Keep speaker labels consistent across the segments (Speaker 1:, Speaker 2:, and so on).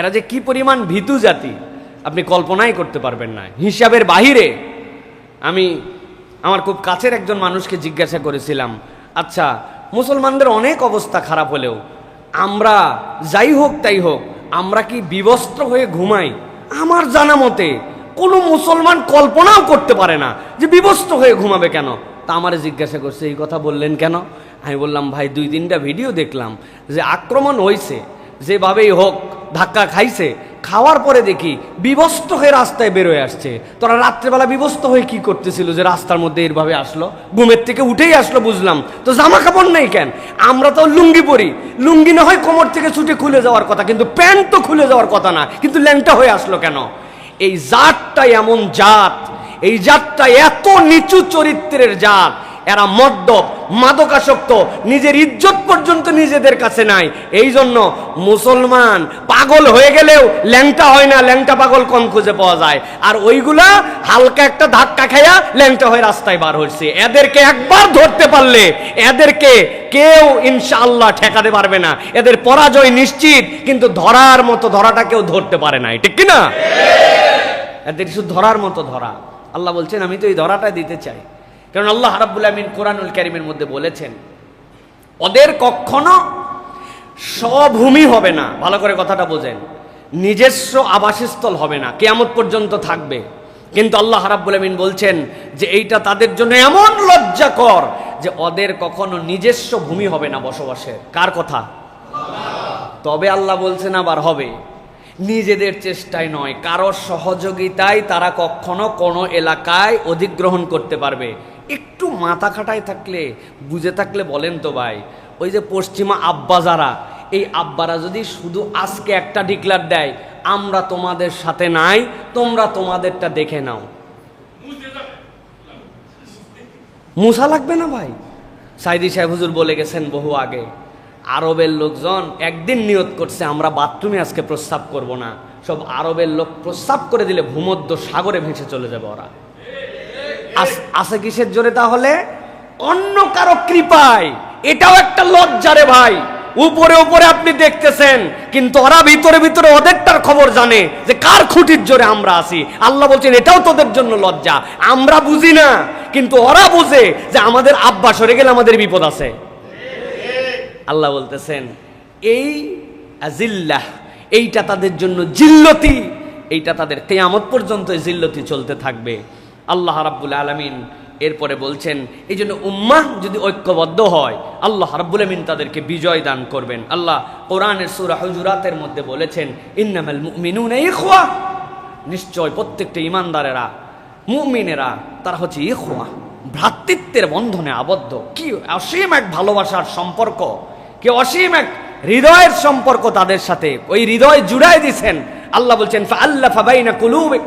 Speaker 1: এরা যে কি পরিমাণ ভীতু জাতি, আপনি কল্পনাই করতে পারবেন না। হিসাবের বাহিরে আমি আমার খুব কাছের একজন মানুষকে জিজ্ঞাসা করেছিলাম আচ্ছা মুসলমানদের অনেক অবস্থা খারাপ হলেও আমরা যাই হোক তাই হোক, আমরা কি বিবস্ত্র হয়ে ঘুমাই? আমার জানা মতে কোনো মুসলমান কল্পনাও করতে পারে না যে বিবস্ত্র হয়ে ঘুমাবে কেন। তা আমারে জিজ্ঞাসা করছে, এই কথা বললেন কেন? আমি বললাম, ভাই, দুই তিনটা ভিডিও দেখলাম যে আক্রমণ হয়েছে যেভাবেই হোক ধাক্কা খাইছে, খাওয়ার পরে দেখি বিবস্ত হয়ে রাস্তায় বেরোয় আসছে। তোরা রাত্রেবেলা বিবস্ত হয়ে কি করতেছিল যে রাস্তার মধ্যে এরভাবে আসলো? ঘুমের থেকে উঠেই আসলো, বুঝলাম। তো জামা কাপড় নেই কেন? আমরা তো লুঙ্গি পরি। লুঙ্গি না হয় কোমর থেকে ছুটে খুলে যাওয়ার কথা, কিন্তু প্যান্ট তো খুলে যাওয়ার কথা না, কিন্তু ল্যাংটা হয়ে আসলো কেন? এই জাতটা এমন জাত, এই জাতটা এত নিচু চরিত্রের জাত এরা মদ্যপ, মাদকাসক্ত, নিজের ইজ্জত পর্যন্ত নিজেদের কাছে নাই। এই জন্য মুসলমান পাগল হয়ে গেলেও ল্যাংটা হয় না, ল্যাংটা পাগল কম খুঁজে পাওয়া যায়। আর ওইগুলা হালকা একটা ধাক্কা খাইয়া ল্যাংটা হয়ে রাস্তায় বার হচ্ছে এদেরকে একবার ধরতে পারলে এদেরকে কেউ ইনশাআল্লাহ ঠেকাতে পারবে না। এদের পরাজয় নিশ্চিত, কিন্তু ধরার মতো ধরাটা কেউ ধরতে পারে না ঠিক কি না এদের শুধু ধরার মতো ধরা। আল্লাহ বলছেন, আমি তো এই ধরাটা দিতে চাই। কারণ আল্লাহ রাব্বুল আমিন কোরআনুল কারিমের মধ্যে বলেছেন, ওদের কখনো স্বভূমি হবে না। ভালো করে কথাটা বোঝেন। নিজস্ব আবাসস্থল হবে না। কেয়ামত পর্যন্ত থাকবে। কিন্তু আল্লাহ রাব্বুল আমিন বলছেন যে এইটা তাদের জন্য এমন লজ্জাকর যে ওদের কখনো নিজস্ব ভূমি হবে না বসবাসের। কার কথা? তবে আল্লাহ বলছেন আবার হবে। নিজেদের চেষ্টায় নয় কারোর সহযোগিতায় তারা কখনো কোনো এলাকায় অধিগ্রহণ করতে পারবে। একটু মাথা খাটায় থাকলে, বুঝে থাকলে বলেন তো ভাই, ওই যে পশ্চিমা আব্বা যারা, এই আব্বারা যদি শুধু আজকে একটা ডিক্লার দেয়, আমরা তোমাদের সাথে নাই, তোমরা তোমাদেরটা দেখে নাও। মুসা লাগবে না ভাই? সাইদি সাহেব হুজুর বলে গেছেন বহু আগে, আরবের লোকজন একদিন নিয়ত করছে, আমরা বাথরুমে আজকে প্রস্রাব করব না। সব আরবের লোক প্রস্রাব করে দিলে ভূমধ্য সাগরে ভেসে চলে যাবে ওরা। আছে কিসের জোরে তাহলে? অন্য কারও কৃপায়। এটাও একটা লজ্জা রে ভাই। উপরে উপরে আপনি দেখতেছেন, কিন্তু ওরা ভিতরে ভিতরে ওদেরটার খবর জানে যে কার খুঁটির জোরে আমরা আছি। আল্লাহ বলছেন, এটাও তোদের জন্য লজ্জা। আমরা বুঝি না, কিন্তু ওরা বুঝে যে আমাদের আব্বা সরে গেলে আমাদের বিপদ আছে। আল্লাহ বলতেছেন, এই আজিল্লাহ, এইটা তাদের জন্য জিল্লতি। এইটা তাদের কেয়ামত পর্যন্ত জিল্লতি চলতে থাকবে। আল্লাহ রাব্বুল আলামিন এরপরে বলছেন এই জন্য উম্মাহ যদি ঐক্যবদ্ধ হয়, আল্লাহ রাব্বুল আমিন তাদেরকে বিজয় দান করবেন। আল্লাহ কোরআনের সূরা হুজুরাতের মধ্যে বলেছেন, ইন্নামাল মুমিনুনা ইখওয়া। নিশ্চয় প্রত্যেকটা ইমানদারেরা মুমিনেরা, তারা হচ্ছে ইখওয়া, ভ্রাতৃত্বের বন্ধনে আবদ্ধ। কি অসীম এক ভালোবাসার সম্পর্ক, কি অসীম এক হৃদয়ের সম্পর্ক তাদের সাথে। ওই হৃদয় জুড়াই দিছেন। আল্লাহ বলছেন আল্লাহ ফাবাইনা কুলুবে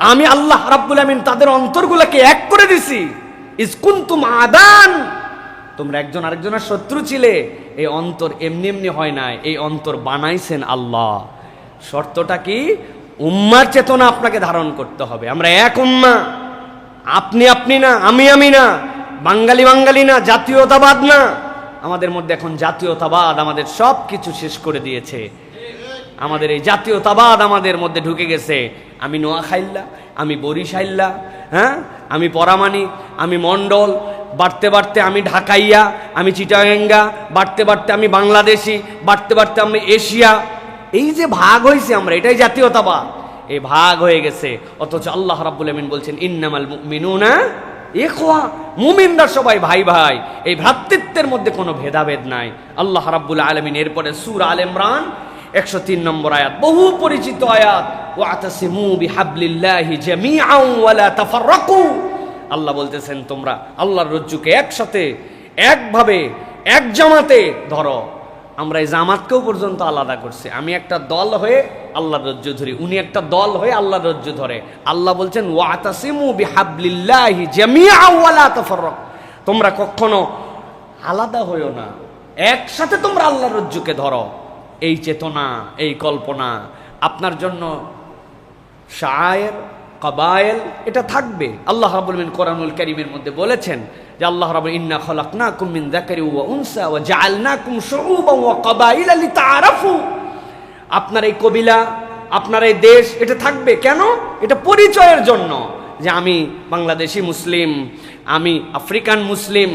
Speaker 1: আমি আল্লাহ রাব্বুল আমিন তাদের অন্তরগুলোকে এক করে দিছি। ইসকুন্তুম আদান। তোমরা একজন আরেকজনের শত্রু ছিলে। এই অন্তর এমনি এমনি হয় নাই। এই অন্তর বানাইছেন আল্লাহ। শর্তটা কি? উম্মার চেতনা আপনাকে ধারণ করতে হবে। আমরা এক উম্মা। আপনি আপনি না, আমি আমি না। বাঙালি বাঙালি না, জাতীয়তাবাদ না। আমাদের মধ্যে এখন জাতীয়তাবাদ আমাদের সব কিছু শেষ করে দিয়েছে। আমাদের এই জাতীয়তাবাদ আমাদের মধ্যে ঢুকে গেছে। আমি নোয়াখাইল্লা, আমি বরিশাইল্লা হ্যাঁ? আমি পরামানি, আমি মণ্ডল, বাড়তে বাড়তে আমি ঢাকাইয়া, আমি চিটাগাঙ্গা, বাড়তে বাড়তে আমি বাংলাদেশি, বাড়তে বাড়তে আমি এশিয়া। এই যে ভাগ হয়েছে আমরা, এটাই জাতীয়তাবাদ এই ভাগ হয়ে গেছে। অথচ আল্লাহ রাব্বুল আমিন বলছেন, ইন্নামাল মুমিনুনা ইখওয়া। মুমিনরা সবাই ভাই ভাই। এই ভ্রাতৃত্বের মধ্যে কোনো ভেদাভেদ নাই। আল্লাহ রাব্বুল আলামিন এরপরে সূরা আল ইমরান একশো তিন নম্বর আয়াত। বহু পরিচিত আয়াত। ওয়াতাসিমু বিহাবলিল্লাহি জামিআন ওয়ালা তাফাররাকু। আল্লাহ বলতেছেন, তোমরা আল্লাহর রজ্জুকে একসাথে, একভাবে, এক জামাতে ধরো। আমরা এই জামাতকেও পর্যন্ত আলাদা করছি। আমি একটা দল হয়ে আল্লাহর রজ্জু ধরি, উনি একটা দল হয়ে আল্লাহর রজ্জু ধরে। আল্লাহ বলছেন, ওয়াতাসিমু বিহাবলিল্লাহি জামিআন ওয়ালা তাফাররাক। তোমরা কখনো আলাদা হইও না। একসাথে তোমরা আল্লাহর রজ্জুকে ধরো। এই চেতনা, এই কল্পনা, আপনার জন্য শায়ের, কবায়েল, এটা থাকবে। আল্লাহ রাবুল মিন কোরআনুল করিমের মধ্যে বলেছেন যে আল্লাহ রাবুল ইন্না খলাকনাকুম মিন যাকারি ওয়া উনসা ওয়া জাআলনাকুম শুউবান ওয়া কবাইলা লিতাআরাফু। আপনার এই কবিলা, আপনার এই দেশ, এটা থাকবে কেন? এটা পরিচয়ের জন্য যে আমি বাংলাদেশি মুসলিম, আমি আফ্রিকান মুসলিম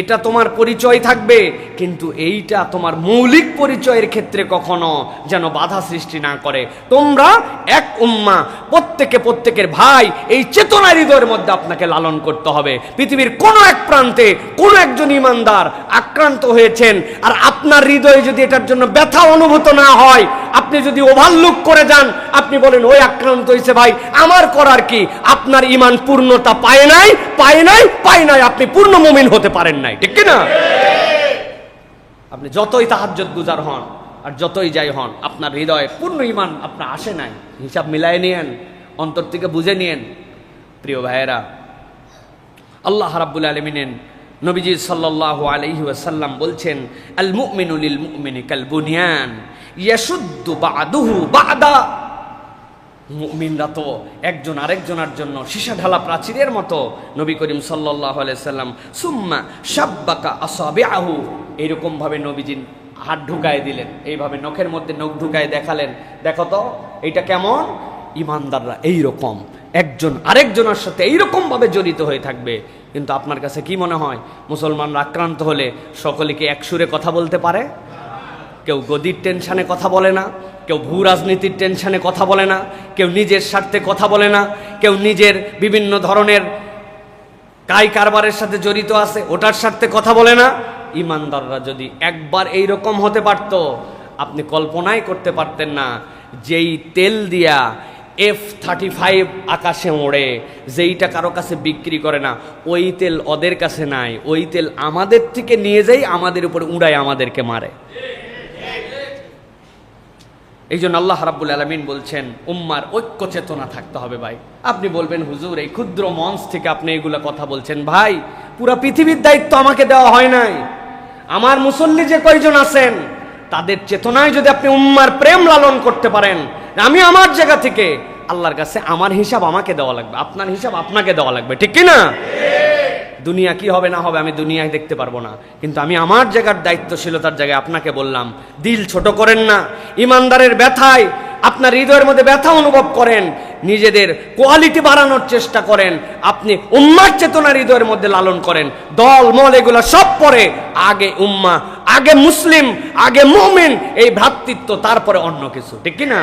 Speaker 1: এটা তোমার পরিচয় থাকবে, কিন্তু এইটা তোমার মৌলিক পরিচয়ের ক্ষেত্রে কখনো যেন বাধা সৃষ্টি না করে। তোমরা এক উম্মা, প্রত্যেকে প্রত্যেকের ভাই, এই চেতনা হৃদয়ের মধ্যে আপনাকে লালন করতে হবে। পৃথিবীর কোনো এক প্রান্তে কোনো একজন ইমানদার আক্রান্ত হয়েছেন, আর আপনার হৃদয়ে যদি এটার জন্য ব্যথা অনুভূত না হয় আপনি যদি ওভারলুক করে যান আপনি বলেন ওই আক্রান্ত হয়েছে ভাই। আমার করার কি? আপনার ইমান পূর্ণতা পায় নাই পায় নাই পায় নাই। আপনি পূর্ণ মুমিন হতে পারেন নাই। ঠিক না আপনি যতই তাহাজ্জত গুজার হন আর যতই যাই হন আপনার হৃদয়ে পূর্ণ ইমান আপনার আসে নাই। হিসাব মিলাই নিয়েন অন্তর থেকে বুঝে নিয়েন। প্রিয় ভাইয়েরা আল্লাহ রাব্বুল আলমিনেন নবীজি সাল্লাল্লাহু আলাইহি ওয়াসাল্লাম বলছেন আল মুমিনু লিল মুমিনি কাল বুনিয়ান ইয়াশুদ্দু বাদুহু বাদা। মুমিনরা তো একজন আরেকজনের জন্য সীসা ঢালা প্রাচীরের মতো, নবী করিম সাল্লাল্লাহু আলাইহি সাল্লাম সুম্মা শাব্বাকা আসাবিআহু। এরকম ভাবে নবীজি হাত ঢুকায় দিলেন, এইভাবে নখের মধ্যে নখ ঢুকায় দেখালেন। দেখো তো এটা কেমন? ইমানদাররা এই রকম একজন আরেকজনের সাথে এইরকম ভাবে জড়িত হয়ে থাকবে। কিন্তু আপনার কাছে কি মনে হয়, মুসলমানরা আক্রান্ত হলে সকলে কি একসুরে কথা বলতে পারে? কেউ গদির টেনশানে কথা বলে না, কেউ ভূ রাজনীতির টেনশানে কথা বলে না, কেউ নিজের স্বার্থে কথা বলে না, কেউ নিজের বিভিন্ন ধরনের কাই কারবারের সাথে জড়িত আছে, ওটার স্বার্থে কথা বলে না। ইমানদাররা যদি একবার এই রকম হতে পারত, আপনি কল্পনাই করতে পারতেন না, যেই তেল দিয়া এফ থার্টি ফাইভ আকাশে ওড়ে, যেইটা কারও কাছে বিক্রি করে না, ওই তেল ওদের কাছে নাই, ওই তেল আমাদের থেকে নিয়ে যাই, আমাদের উপর উড়ায়, আমাদেরকে মারে। এই জন্য আল্লাহ রাব্বুল আলমিন বলছেন, উম্মার ঐক্য চেতনা থাকতে হবে ভাই। আপনি বলবেন, হুজুর, এই ক্ষুদ্র মঞ্চ থেকে আপনি এগুলা কথা বলছেন। ভাই, পুরা পৃথিবীর দায়িত্ব আমাকে দেওয়া হয় নাই। আমার মুসল্লি যে কয়জন আছেন তাদের চেতনায় যদি আপনি উম্মার প্রেম লালন করতে পারেন, আমি আমার জায়গা থেকে আল্লাহর কাছে আমার হিসাব আমাকে দেওয়া লাগবে, আপনার হিসাব আপনাকে দেওয়া লাগবে, ঠিক কি না দুনিয়া কি হবে না হবে আমি দুনিয়ায় দেখতে পারব না। কিন্তু আমি আমার জায়গার দায়িত্বশীলতার জায়গায় আপনাকে বললাম, দিল ছোট করেন না, ইমানদারের ব্যথায় আপনার হৃদয়ের মধ্যে ব্যথা অনুভব করেন, নিজেদের কোয়ালিটি বাড়ানোর চেষ্টা করেন, আপনি উম্মার চেতনা হৃদয়ের মধ্যে লালন করেন। দল মল এগুলো সব পরে আগে উম্মা, আগে মুসলিম, আগে মুমিন, এই ভ্রাতৃত্ব, তারপরে অন্য কিছু। ঠিক কি না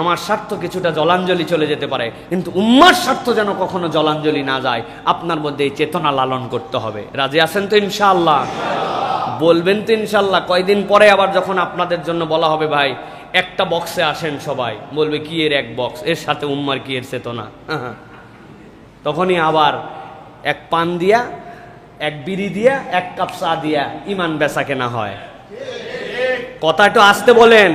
Speaker 1: আমার স্বার্থ কিছুটা জলাঞ্জলি চলে যেতে পারে, কিন্তু উম্মার স্বার্থ যেন কখনো জলাঞ্জলি না যায়, আপনার মধ্যে এই চেতনা লালন করতে হবে। রাজি আছেন তো ইনশাআল্লাহ? বলবেন তো ইনশাল্লাহ কয়দিন পরে আবার যখন আপনাদের জন্য বলা হবে, ভাই? একটা বক্সে আসেন সবাই। বলবে, কি এর এক বক্স এর সাথে উম্মার কি এর চেতনা? তখনই আবার এক পান দিয়া, এক বিড়ি দিয়া, এক কাপ চা দিয়া ইমান বেচা কেনা হয়। কথাটা আসতে বলেন।